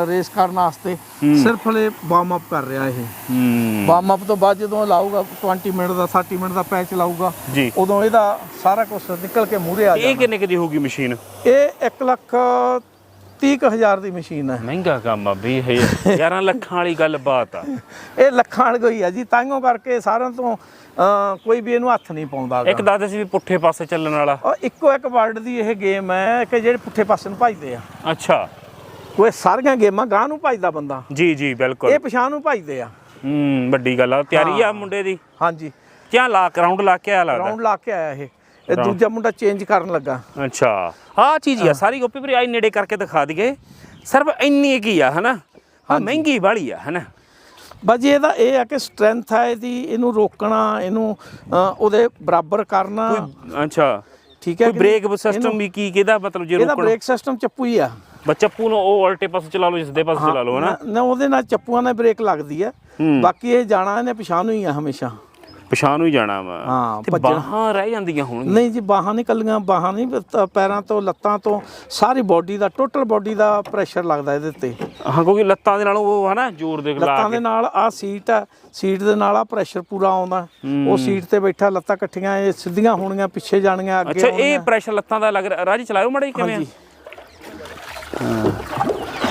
ਰੇਸ ਕਰਨ ਵਾਸਤੇ ਸਿਰਫ ਹਲੇ ਵਾਰਮ ਅਪ ਕਰ ਰਿਹਾ ਇਹ। ਵਾਰਮ ਅਪ ਤੋਂ ਬਾਅਦ ਜਦੋਂ ਲਾਊਗਾ 20 ਮਿੰਟ ਦਾ 30 ਮਿੰਟ ਦਾ ਪੈਚ ਲਾਊਗਾ ਉਦੋਂ ਇਹਦਾ ਸਾਰਾ ਕੁਝ ਨਿਕਲ ਕੇ ਮੂਹਰੇ ਆ ਇਹ ਜਾਣਾ। ਕਿੰਨੇ ਕੁ ਦੀ ਹੋਊਗੀ ਮਸ਼ੀਨ ਇਹ 1 ਲੱਖ 30 ਕੁ ਹਜ਼ਾਰ ਦੀ ਮਸ਼ੀਨ ਹੈ। ਮਹਿੰਗਾ ਕੰਮ ਆ ਵੀ ਇਹ 11 ਲੱਖਾਂ ਵਾਲੀ ਗੱਲ ਬਾਤ ਆ। ਇਹ ਲੱਖਾਂ ਵਾਲੀ ਕੋਈ ਆ ਜੀ ਤਾਂਗੋ ਕਰਕੇ ਸਾਰਿਆਂ ਤੋਂ ਕੋਈ ਵੀ ਇਹਨੂੰ ਹੱਥ ਨਹੀਂ ਪਾਉਂਦਾ। ਇੱਕ ਦੱਸਦੇ ਸੀ ਵੀ ਪੁੱਠੇ ਪਾਸੇ ਚੱਲਣ ਵਾਲਾ। ਔਰ ਇੱਕੋ ਇੱਕ ਵਰਡ ਦੀ ਇਹ ਗੇਮ ਹੈ ਕਿ ਜਿਹੜੇ ਪੁੱਠੇ ਪਾਸੇ ਨੂੰ ਭਜਦੇ ਆ। ਅੱਛਾ। ਕੋਈ ਸਾਰੀਆਂ ਗੇਮਾਂ ਗਾਂ ਨੂੰ ਭਜਦਾ ਬੰਦਾ। ਜੀ ਜੀ ਬਿਲਕੁਲ। ਇਹ ਪਛਾਣ ਨੂੰ ਭਜਦੇ ਆ। ਹੂੰ ਵੱਡੀ ਗੱਲ ਆ ਤਿਆਰੀ ਆ ਮੁੰਡੇ ਦੀ? ਹਾਂਜੀ। ਕਿਆ ਲਾ ਰਾਉਂਡ ਲਾ ਕੇ ਆ ਲੱਗਦਾ? ਰਾਉਂਡ ਲਾ ਕੇ ਆਇਆ ਇਹ। ਇਹ ਦੂਜਾ ਮੁੰਡਾ ਚੇਂਜ ਕਰਨ ਲੱਗਾ। ਅੱਛਾ। ਆਹ ਚੀਜ਼ ਆ ਸਾਰੀ ਗੋਪੀ ਵੀਰੇ ਆਈ ਨੇੜੇ ਕਰਕੇ ਦਿਖਾ ਦਈਏ। ਸਿਰਫ ਇੰਨੀ ਕੀ ਆ ਹਨਾ? ਹਾਂ ਮਹਿੰਗੀ ਵਾਲੀ ਆ ਹਨਾ? ਬਸ ਜੀ ਇਹਦਾ ਇਹ ਆ ਕਿ ਸਟਰੈਂਥ ਹੈ ਇਹਦੀ ਇਹਨੂੰ ਰੋਕਣਾ ਇਹਨੂੰ ਉਹਦੇ ਬਰਾਬਰ ਕਰਨਾ। ਅੱਛਾ। ਠੀਕ ਹੈ ਕੋਈ ਬ੍ਰੇਕ ਸਿਸਟਮ ਵੀ ਕੀ ਕਿਹਦਾ ਮਤਲਬ ਜੇ ਇਹਦਾ ਰੋਕਣ? ਬ੍ਰੇਕ ਸਿਸਟਮ ਚੱਪੂ ਹੀ ਆ। ਬੱਚਾ ਨੂੰ ਉਹ ਉਲਟੇ ਪਾਸੇ ਚਲਾ ਲਓ ਜਿਸਦੇ ਪਾਸੇ ਚਲਾ ਲਓ ਹਨਾ? ਨਾ- ਉਹਦੇ ਨਾਲ ਚੱਪੂਆਂ ਨਾਲ ਬ੍ਰੇਕ ਲੱਗਦੀ ਆ। ਬਾਕੀ ਇਹ ਜਾਣਾ ਇਹਨੇ ਪਛਾਣ ਨੂੰ ਹੀ ਆ ਹਮੇਸ਼ਾ। ਪਛਾਣ ਨੂੰ ਹੀ ਜਾਣਾ ਵਾ। ਹਾਂ, ਤੇ ਭੱਜਣਾ। ਬਾਹਾਂ ਰਹਿ ਜਾਂਦੀਆਂ ਹੋਣਗੀਆਂ। ਨਹੀਂ ਜੀ ਬਾਹਾਂ ਨਹੀਂ ਕੱਲੀਆਂ ਬਾਹਾਂ ਨਹੀਂ ਪ- ਪੈਰਾਂ ਤੋਂ ਲੱਤਾਂ ਤੋਂ ਸਾਰੀ ਬਾਡੀ ਦਾ ਟੋਟਲ ਬਾਡੀ ਦਾ ਪ੍ਰੈਸ਼ਰ ਲੱਗਦਾ ਇਹਦੇ ਤੇ। ਹਾਂ ਕਿਉਂਕਿ ਲੱਤਾਂ ਦੇ ਨਾਲ ਉਹ ਹਨਾ ਜ਼ੋਰ ਦੇ ਲਾ ਲੱਤਾਂ ਦੇ ਨਾਲ ਆ ਸੀਟ ਆ ਸੀਟ ਦੇ ਨਾਲ ਆ ਪ੍ਰੈਸ਼ਰ ਪੂਰਾ ਆਉਂਦਾ। ਉਹ ਸੀਟ ਤੇ ਬੈਠਾ ਲੱਤਾਂ ਇਕੱਠੀਆਂ ਇਹ ਸਿੱਧੀਆਂ ਹੋਣੀਆਂ ਪਿੱਛੇ ਜਾਣੀਆਂ ਅੱਗੇ ਅੱਛਾ ਇਹ। ਪ੍ਰੈਸ਼ਰ ਲੱਤਾਂ ਦਾ ਲੱਗ ਰਿਹਾ। ਰਾਜ ਚਲਾਇਓ ਮੜਾ ਕਿਵੇਂ ਆ? ਹਾਂਜੀ।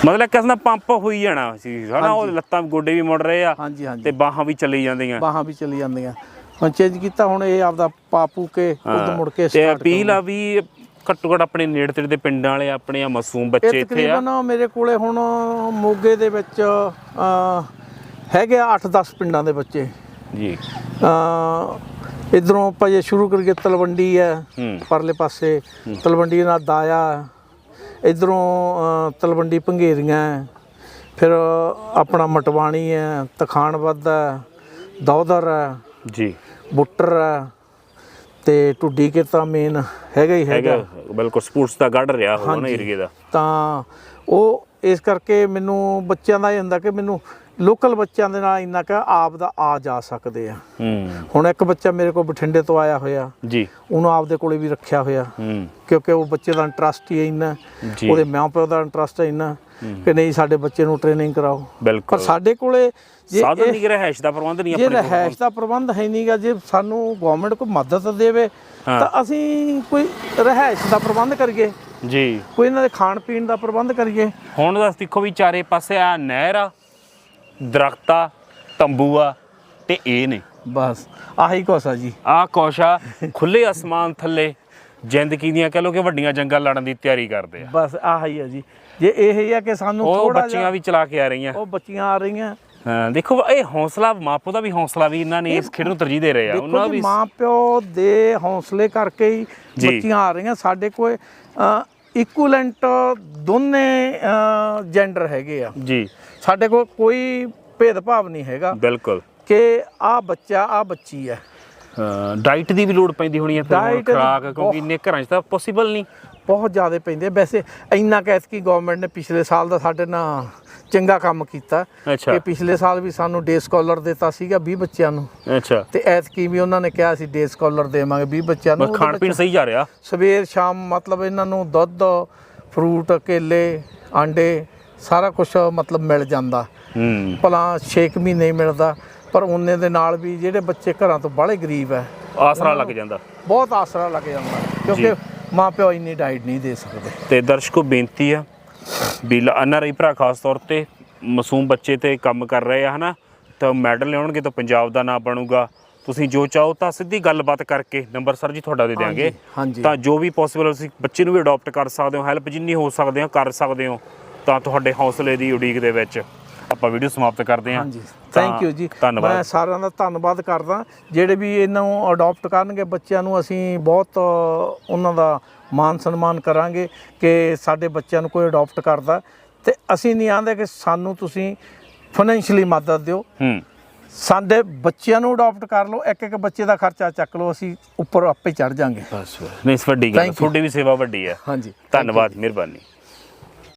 ਮਤਲਬ ਕਿਸ ਨਾਲ ਪੰਪ ਹੋਈ ਜਾਣਾ ਸੀ ਹਨਾ ਉਹ ਲੱਤਾਂ ਗੋਡੇ ਵੀ ਮੁੜ ਰਹੇ ਆ ਹਾਂਜੀ ਹਾਂਜੀ। ਤੇ ਬਾਹਾਂ ਵੀ ਚੱਲੀ ਜਾਂਦੀਆਂ। ਬਾਹਾਂ ਵੀ ਚਲੀ ਜਾਂਦੀਆਂ। ਹੁਣ ਚੇਂਜ ਕੀਤਾ ਹੁਣ ਇਹ ਆਪਦਾ ਪਾਪੂ ਕੇ ਉਦੋਂ ਮੁੜ ਕੇ ਤੇ start ਅਪੀਲ ਆ ਵੀ ਘੱਟੋ ਘੱਟ ਆਪਣੇ ਨੇੜੇ ਤੇੜੇ ਦੇ ਪਿੰਡਾਂ ਵਾਲੇ ਆਪਣੇ ਆ ਮਾਸੂਮ ਬੱਚੇ ਇੱਥੇ ਆ। ਤਕਰੀਬਨ ਮੇਰੇ ਕੋਲੇ ਹੁਣ ਮੋਗੇ ਦੇ ਵਿੱਚ ਹੈਗੇ ਆ 8-10 ਪਿੰਡਾਂ ਦੇ ਬੱਚੇ। ਜੀ। ਅ ਇਧਰੋਂ ਆਪਾਂ ਜੇ ਸ਼ੁਰੂ ਕਰੀਏ ਤਲਵੰਡੀ ਹੈ ਹੂੰ। ਪਰਲੇ ਪਾਸੇ ਤਲਵੰਡੀ ਨਾਲ ਦਾਇਆ ਇਧਰੋਂ ਤਲਵੰਡੀ ਭੰਗੇਰੀਆਂ ਹੈ। ਫਿਰ ਆਪਣਾ ਮਟਵਾਣੀ ਹੈ ਤਖਾਣਵੱਧ ਹੈ ਦੌਦਰ ਹੈ ਜੀ ਬੁੱਟਰ ਹੈ ਤੇ ਟੁੱਡੀ ਕੇ ਤਾਂ ਮੇਨ ਹੈਗਾ ਹੀ ਹੈਗਾ ਬਿਲਕੁਲ ਸਪੋਰਟਸ ਦਾ ਗੜ ਰਿਹਾ ਹੋਣਾ। ਏਰੀਏ ਦਾ ਤਾਂ ਉਹ ਇਸ ਕਰਕੇ ਮੈਨੂੰ ਬੱਚਿਆਂ ਦਾ ਇਹ ਹੁੰਦਾ ਕਿ ਮੈਨੂੰ ਲੋਕਲ ਬੱਚਿਆਂ ਦੇ ਨਾਲ ਇੰਨਾ ਕਾ ਆਪ ਦਾ ਆ ਜਾ ਸਕਦੇ ਆ। ਹੂੰ। ਹੁਣ ਇੱਕ ਬੱਚਾ ਮੇਰੇ ਕੋਲ ਬਠਿੰਡੇ ਤੋਂ ਆਇਆ ਹੋਇਆ। ਜੀ। ਉਹਨੂੰ ਆਪਦੇ ਕੋਲੇ ਵੀ ਰੱਖਿਆ ਹੋਇਆ। ਹੂੰ। ਕਿਉਂਕਿ ਉਹ ਬੱਚੇ ਦਾ ਇੰਟਰਸਟ ਹੀ ਇੰਨਾ। ਉਹਦੇ ਮਾਪਿਆਂ ਦਾ ਇੰਟਰਸਟ ਹੈ ਇੰਨਾ ਕਿ ਨਹੀਂ ਸਾਡੇ ਬੱਚੇ ਨੂੰ ਟ੍ਰੇਨਿੰਗ ਕਰਾਓ। ਪਰ ਸਾਡੇ ਕੋਲੇ ਜੇ ਸਾਧਨ ਨਹੀਂ ਰਹਿائش ਦਾ ਪ੍ਰਬੰਧ ਨਹੀਂ ਆਪਣੇ ਕੋਲ। ਜੇ ਦਾ ਪ੍ਰਬੰਧ ਹੈ ਨਹੀਂਗਾ ਜੇ ਸਾਨੂੰ ਗਵਰਨਮੈਂਟ ਕੋਈ ਮਦਦ ਦੇਵੇ ਤਾਂ ਅਸੀਂ ਕੋਈ ਰਹਿائش ਦਾ ਪ੍ਰਬੰਧ ਕਰੀਏ। ਜੀ। ਕੋਈ ਇਹਨਾਂ ਦੇ ਖਾਣ ਪੀਣ ਦਾ ਪ੍ਰਬੰਧ ਕਰੀਏ। ਹੁਣ ਦੱਸ ਦੇਖੋ ਵੀ ਚਾਰੇ ਪਾਸੇ ਆ ਨਹਿਰ ਆ। ਦਰਖਤ ਆ ਤੰਬੂ ਆ ਤੇ ਇਹ ਨੇ। ਬਸ ਆਹੀ ਕੁਛ ਆ ਜੀ। ਆ ਕੋਸ਼ਾ ਖੁੱਲੇ ਅਸਮਾਨ ਥੱਲੇ ਜ਼ਿੰਦਗੀ ਦੀਆਂ ਕਹ ਲੋ ਕਿ ਵੱਡੀਆਂ ਜੰਗਾਂ ਲੜਨ ਦੀ ਤਿਆਰੀ ਕਰਦੇ ਆ। ਬਸ ਆਹੀ ਆ ਜੀ। ਜੇ ਇਹ ਹੀ ਆ ਕਿ ਸਾਨੂੰ ਉਹ ਥੋੜਾ ਬੱਚੀਆਂ ਵੀ ਚਲਾ ਕੇ ਆ ਰਹੀਆਂ। ਉਹ ਬੱਚੀਆਂ ਆ ਰਹੀਆਂ। ਹਾਂ ਦੇਖੋ ਇਹ ਹੌਸਲਾ ਮਾਪੋ ਦਾ ਵੀ ਹੌਸਲਾ ਵੀ ਇਹਨਾਂ ਨੇ ਇਸ ਖੇਡ ਨੂੰ ਤਰਜੀਹ ਦੇ ਰਹੇ ਆ। ਉਹਨਾਂ ਵੀ ਮਾਂ ਪਿਓ ਦੇ ਹੌਸਲੇ ਕਰਕੇ ਹੀ। ਬੱਚੀਆਂ ਆ ਰਹੀਆਂ। ਸਾਡੇ ਕੋਲ ਇਕੁਇਲੈਂਟ ਦੋਨੇ ਜੈਂਡਰ ਹੈਗੇ ਆ। ਜੀ। ਸਾਡੇ ਕੋਲ ਕੋਈ ਭੇਦਭਾਵ ਨਹੀਂ ਹੈਗਾ ਬਿਲਕੁਲ। ਕਿ ਆ ਬੱਚਾ ਆ ਬੱਚੀ ਹੈ। ਡਾਈਟ ਦੀ ਵੀ ਲੋੜ ਪੈਂਦੀ ਹੋਣੀ ਹੈ ਫਿਰ ਖੁਰਾਕ ਕਿਉਂਕਿ ਇੰਨੇ ਘਰਾਂ 'ਚ ਤਾਂ ਪੋਸੀਬਲ ਨਹੀਂ। ਬਹੁਤ ਜ਼ਿਆਦਾ ਪੈਂਦੇ। ਵੈਸੇ ਇੰਨਾ ਕਹਿਤ ਕੀ ਗਵਰਨਮੈਂਟ ਨੇ ਪਿਛਲੇ ਸਾਲ ਦਾ ਸਾਡੇ ਨਾਲ ਚੰਗਾ ਕੰਮ ਕੀਤਾ ਕਿ ਪਿਛਲੇ ਸਾਲ ਵੀ ਸਾਨੂੰ ਡੇ ਸਕਾਲਰ ਦਿੱਤਾ ਸੀਗਾ 20 ਬੱਚਿਆਂ ਨੂੰ। ਅੱਛਾ। ਤੇ ਐਤਕੀ ਵੀ ਉਹਨਾਂ ਨੇ ਕਿਹਾ ਸੀ ਡੇ ਸਕਾਲਰ ਦੇਵਾਂਗੇ 20 ਬੱਚਿਆਂ ਨੂੰ। ਖਾਣ ਪੀਣ ਸਹੀ ਜਾ ਰਿਹਾ। ਸਵੇਰ ਸ਼ਾਮ ਮਤਲਬ ਇਹਨਾਂ ਨੂੰ ਦੁੱਧ ਫਰੂਟ ਕੇਲੇ ਆਂਡੇ ਸਾਰਾ ਕੁਝ ਮਤਲਬ ਮਿਲ ਜਾਂਦਾ। ਹੂੰ। ਭਲਾ 6 ਮਹੀਨੇ ਮਿਲਦਾ ਪਰ ਉਹਨੇ ਦੇ ਨਾਲ ਵੀ ਜਿਹੜੇ ਬੱਚੇ ਘਰਾਂ ਤੋਂ ਬਾਹਲੇ ਗਰੀਬ ਹੈ ਆਸਰਾ ਲੱਗ ਜਾਂਦਾ। ਬਹੁਤ ਆਸਰਾ ਲੱਗ ਜਾਂਦਾ ਕਿਉਂਕਿ ਮਾਂ ਪਿਓ ਇੰਨੀ ਡਾਈਟ ਨਹੀਂ ਦੇ ਸਕਦੇ। ਤੇ ਦਰਸ਼ਕੋ ਬੇਨਤੀ ਆ ਵੀ ਐਨਆਰਆਈ ਭਰਾ ਖਾਸ ਤੌਰ ਤੇ ਮਾਸੂਮ ਬੱਚੇ ਤੇ ਕੰਮ ਕਰ ਰਹੇ ਆ ਹਨਾ? ਤਾਂ ਮੈਡਲ ਲਿਆਉਣਗੇ ਤਾਂ ਪੰਜਾਬ ਦਾ ਨਾਮ ਬਣੂਗਾ। ਤੁਸੀਂ ਜੋ ਚਾਹੋ ਤਾਂ ਸਿੱਧੀ ਗੱਲਬਾਤ ਕਰਕੇ ਨੰਬਰ ਸਰ ਜੀ ਤੁਹਾਡਾ ਦੇ ਦਿਆਂਗੇ। ਹਾਂਜੀ ਤਾਂ ਜੋ ਵੀ ਪੋਸੀਬਲ ਤੁਸੀਂ ਬੱਚੇ ਨੂੰ ਵੀ ਅਡਾਪਟ ਕਰ ਸਕਦੇ ਹੋ ਹੈਲਪ ਜਿੰਨੀ ਹੋ ਸਕਦੇ ਹੋ ਕਰ ਸਕਦੇ ਹੋ ਤਾਂ ਤੁਹਾਡੇ ਹੌਸਲੇ ਦੀ ਉਡੀਕ ਦੇ ਵਿੱਚ ਆਪਾਂ ਵੀਡੀਓ ਸਮਾਪਤ ਕਰਦੇ ਹਾਂ। ਹਾਂਜੀ। ਥੈਂਕ ਯੂ ਜੀ। ਮੈਂ ਸਾਰਿਆਂ ਦਾ ਧੰਨਵਾਦ ਕਰਦਾ। ਜਿਹੜੇ ਵੀ ਇਹਨਾਂ ਨੂੰ ਅਡਾਪਟ ਕਰਨਗੇ ਬੱਚਿਆਂ ਨੂੰ ਅਸੀਂ ਬਹੁਤ ਉਹਨਾਂ ਦਾ ਮਾਨ ਸਨਮਾਨ ਕਰਾਂਗੇ ਕਿ ਸਾਡੇ ਬੱਚਿਆਂ ਨੂੰ ਕੋਈ ਅਡਾਪਟ ਕਰਦਾ। ਤੇ ਅਸੀਂ ਨਹੀਂ ਆਂਦੇ ਕਿ ਸਾਨੂੰ ਤੁਸੀਂ ਫਾਈਨੈਂਸ਼ੀਅਲੀ ਮਦਦ ਦਿਓ। ਹੂੰ। ਸਾਡੇ ਬੱਚਿਆਂ ਨੂੰ ਅਡਾਪਟ ਕਰ ਲਓ ਇੱਕ ਇੱਕ ਬੱਚੇ ਦਾ ਖਰਚਾ ਚੱਕ ਲਓ ਅਸੀਂ ਉੱਪਰ ਆਪੇ ਚੜ ਜਾਾਂਗੇ। ਬਸ ਨਹੀਂ ਇਸ ਵੱਡੀ ਗੱਲ. ਤੁਹਾਡੀ ਵੀ ਸੇਵਾ ਵੱਡੀ ਹੈ ਹਾਂਜੀ। ਧੰਨਵਾਦ ਮਿਹਰਬਾਨੀ।